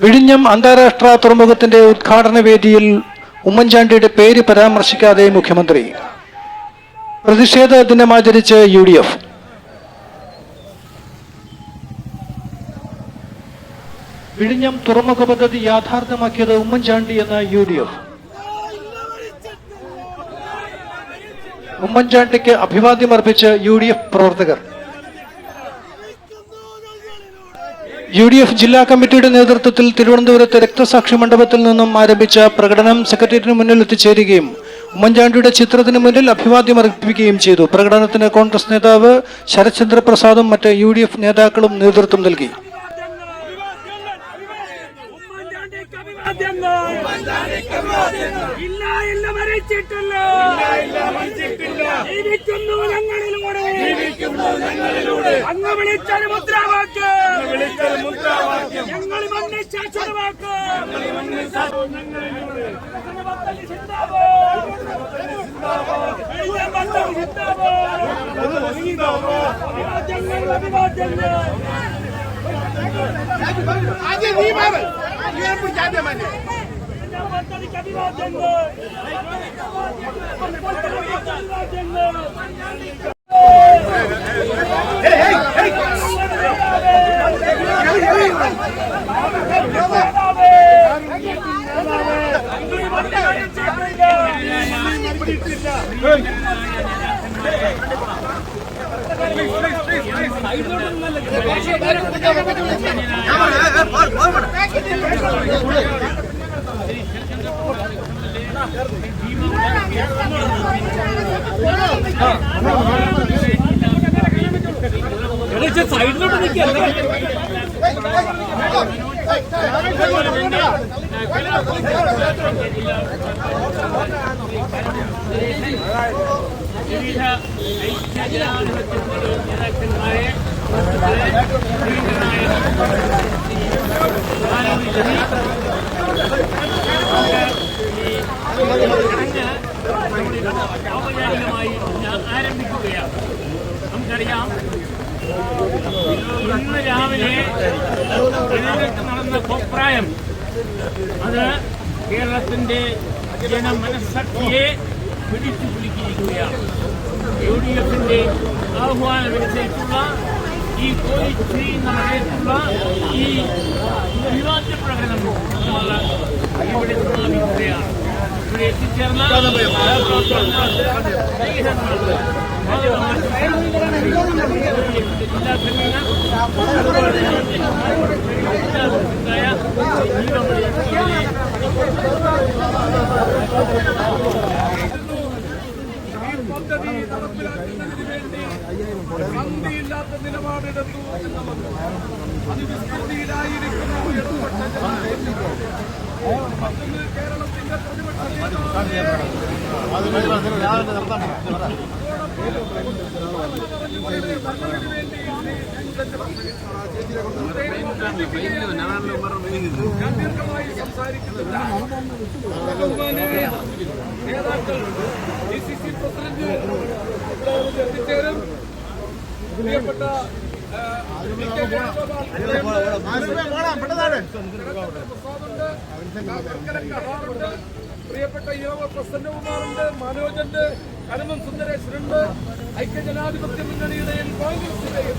വിഴിഞ്ഞം അന്താരാഷ്ട്ര തുറമുഖത്തിന്റെ ഉദ്ഘാടന വേദിയിൽ ഉമ്മൻചാണ്ടിയുടെ പേര് പരാമർശിക്കാതെ മുഖ്യമന്ത്രി. പ്രതിഷേധ ദിനമാചരിച്ച് യു ഡി എഫ്. വിഴിഞ്ഞം തുറമുഖ പദ്ധതി യാഥാർത്ഥ്യമാക്കിയത് ഉമ്മൻചാണ്ടി എന്ന യു ഡി എഫ്. ഉമ്മൻചാണ്ടിക്ക് അഭിവാദ്യം അർപ്പിച്ച് യു ഡി എഫ് പ്രവർത്തകർ. യു ഡി എഫ് ജില്ലാ കമ്മിറ്റിയുടെ നേതൃത്വത്തിൽ തിരുവനന്തപുരത്ത് രക്തസാക്ഷി മണ്ഡപത്തിൽ നിന്നും ആരംഭിച്ച പ്രകടനം സെക്രട്ടേറിയറ്റിന് മുന്നിൽ എത്തിച്ചേരുകയും ഉമ്മൻചാണ്ടിയുടെ ചിത്രത്തിന് മുന്നിൽ അഭിവാദ്യം അർപ്പിക്കുകയും ചെയ്തു. പ്രകടനത്തിന് കോൺഗ്രസ് നേതാവ് ശരത്ചന്ദ്ര പ്രസാദും മറ്റ് യു നേതാക്കളും നേതൃത്വം നൽകി. അഭിവാദ്യങ്ങൾ ഇല്ല ഇല്ല മരിച്ചിട്ടില്ല. ജീവിക്കുന്നു ഞങ്ങളിലൂടെ. അങ്ങ് വിളിച്ചൊരു മുദ്രാവാക്യം. ഞങ്ങൾ മണ്ണിൽ ശാശ്വതമാക്കും അഭിവാദ്യങ്ങൾ അഭിവാദ്യങ്ങൾ ആദ്യം നീ മാറ്. ഇവനെ പിടിച്ച് ആദ്യം മാറ്റി പദ്ധതിക്ക് അഭിവാദ്യങ്ങൾ അഭിവാദ്യങ്ങൾ സൈഡിലോട്ട് നിൽക്കല്ലേ വിവിധ ഐക്യജനാധിപത്യത്തിലെ നേതാക്കന്മാരെ പ്രിയങ്കരനായ ആരോഗ്യമന്ത്രി ഔപചാരികമായി ആരംഭിക്കുകയാണ് നമുക്കറിയാം ഇന്ന് രാവിലെ കോപ്രായം അത് കേരളത്തിന്റെ ജനമനസ്സാക്ഷിയെ പിടിച്ചു പിടിക്കുകയാണ് യു ഡി എഫിന്റെ ആഹ്വാനമനുസരിച്ചുള്ള ഈ കോഴിശ്രീ നടത്തിയിട്ടുള്ള ഈ വിവാദ പ്രകടനം നമ്മൾ ഇവിടെ സമാപിക്കുകയാണ് ഇവിടെ എത്തിച്ചേർന്ന ജില്ലാ കൺവീനർ അതുപോലെ ജില്ലാ സന്ധിയില്ലാത്ത നിലപാടെടുത്തു എന്നുള്ളത് അതിവിസ്മൃതിയിലായിരിക്കുന്നു ഇടപെട്ട മറ്റൊന്ന് കേരളത്തിന്റെ പ്രതിപക്ഷ ഞാൻ ദീർഘമായി സംസാരിക്കുന്നില്ല നേതാക്കൾ ഡി സി സി പ്രസിഡന്റ് എത്തിച്ചേരും പ്രിയപ്പെട്ട പ്രിയപ്പെട്ട യോഗ പ്രസന്നകുമാറുണ്ട് മനോജുണ്ട് കലമം സുന്ദരേശ്വരുണ്ട് ഐക്യജനാധിപത്യ മുന്നണിയുടെയും കോൺഗ്രസിന്റെയും